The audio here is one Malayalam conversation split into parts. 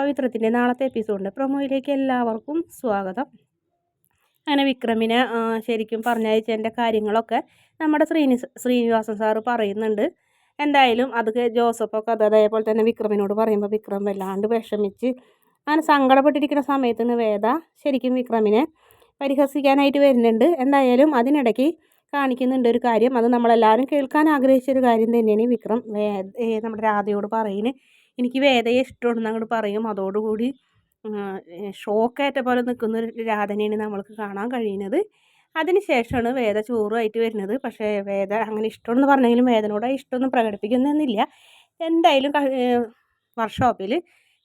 പവിത്രത്തിന്റെ നാളത്തെ എപ്പിസോഡിന്റെ പ്രൊമോയിലേക്ക് എല്ലാവർക്കും സ്വാഗതം. അങ്ങനെ വിക്രമിനെ ശരിക്കും പറഞ്ഞയച്ചതിന്റെ കാര്യങ്ങളൊക്കെ നമ്മുടെ ശ്രീനി ശ്രീനിവാസൻ സാറ് പറയുന്നുണ്ട്. എന്തായാലും അത് ജോസഫൊക്കെ അത് അതേപോലെ തന്നെ വിക്രമിനോട് പറയുമ്പോൾ വിക്രം വല്ലാണ്ട് വിഷമിച്ച് അങ്ങനെ സങ്കടപ്പെട്ടിരിക്കുന്ന സമയത്തിന് വേദ ശരിക്കും വിക്രമിനെ പരിഹസിക്കാനായിട്ട് വരുന്നുണ്ട്. എന്തായാലും അതിനിടയ്ക്ക് കാണിക്കുന്നുണ്ട് ഒരു കാര്യം. അത് നമ്മളെല്ലാവരും കേൾക്കാൻ ആഗ്രഹിച്ചൊരു കാര്യം തന്നെയാണ് വിക്രം നമ്മുടെ രാധയോട് പറയുന്നത്. എനിക്ക് വേദയെ ഇഷ്ടമുണ്ടെന്ന് അങ്ങോട്ട് പറയും. അതോടുകൂടി ഷോക്കേറ്റ പോലെ നിൽക്കുന്ന ഒരു രാധനെയാണ് നമ്മൾക്ക് കാണാൻ കഴിയുന്നത്. അതിന് ശേഷമാണ് വേദ ചോറുമായിട്ട് വരുന്നത്. പക്ഷേ വേദ അങ്ങനെ ഇഷ്ടമെന്ന് പറഞ്ഞെങ്കിലും വേദനോട് ഇഷ്ടമൊന്നും പ്രകടിപ്പിക്കുന്നില്ല എന്തായാലും വർക്ക്ഷോപ്പിൽ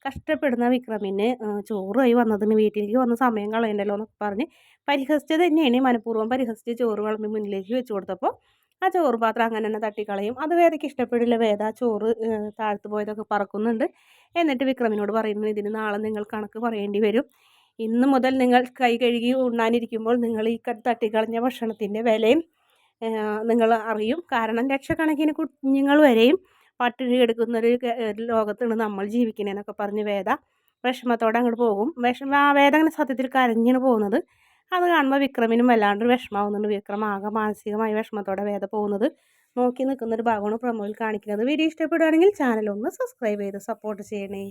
കഷ്ടപ്പെടുന്ന വിക്രമിന് ചോറുമായി വന്നതിന് വീട്ടിലേക്ക് വന്ന സമയം കളയണ്ടല്ലോ എന്നൊക്കെ പറഞ്ഞ് പരിഹസിച്ചത് തന്നെയാണ്. മനഃപൂർവം പരിഹസിച്ച് ചോറ് വിളമ്പി മുന്നിലേക്ക് വെച്ച് കൊടുത്തപ്പോൾ ആ ചോറ് പാത്രം അങ്ങനെ തന്നെ തട്ടിക്കളയും. അത് വേദയ്ക്ക് ഇഷ്ടപ്പെടില്ല. വേദ ചോറ് താഴ്ത്തു പോയതൊക്കെ പറക്കുന്നുണ്ട്. എന്നിട്ട് വിക്രമിനോട് പറയുന്നു ഇതിന് നാളെ നിങ്ങൾ കണക്ക് പറയേണ്ടി വരും. ഇന്ന് മുതൽ നിങ്ങൾ കൈ കഴുകി ഉണ്ണാനിരിക്കുമ്പോൾ നിങ്ങൾ ഈ തട്ടിക്കളഞ്ഞ ഭക്ഷണത്തിന്റെ വിലയും നിങ്ങൾ അറിയും. കാരണം ലക്ഷക്കണക്കിന് കുഞ്ഞുങ്ങൾ വരെയും പട്ടിണി എടുക്കുന്ന ഒരു ലോകത്താണ് നമ്മൾ ജീവിക്കണേന്നൊക്കെ പറഞ്ഞ് വേദ വിഷമത്തോടെ അങ്ങോട്ട് പോകും. വിഷമ ആ വേദ അങ്ങനെ സത്യത്തിൽ കരഞ്ഞാണ് പോകുന്നത്. അത് കാണുമ്പോൾ വിക്രമിനും വല്ലാണ്ട് വിഷമാവുന്നുണ്ട്. വിക്രം ആകെ മാനസികമായി വിഷമത്തോടെ വേദ പോകുന്നത് നോക്കി നിൽക്കുന്നൊരു ഭാഗമാണ് പ്രമോയിൽ കാണിക്കുന്നത്. വീഡിയോ ഇഷ്ടപ്പെടുകയാണെങ്കിൽ ചാനൽ ഒന്ന് സബ്സ്ക്രൈബ് ചെയ്ത് സപ്പോർട്ട് ചെയ്യണേ.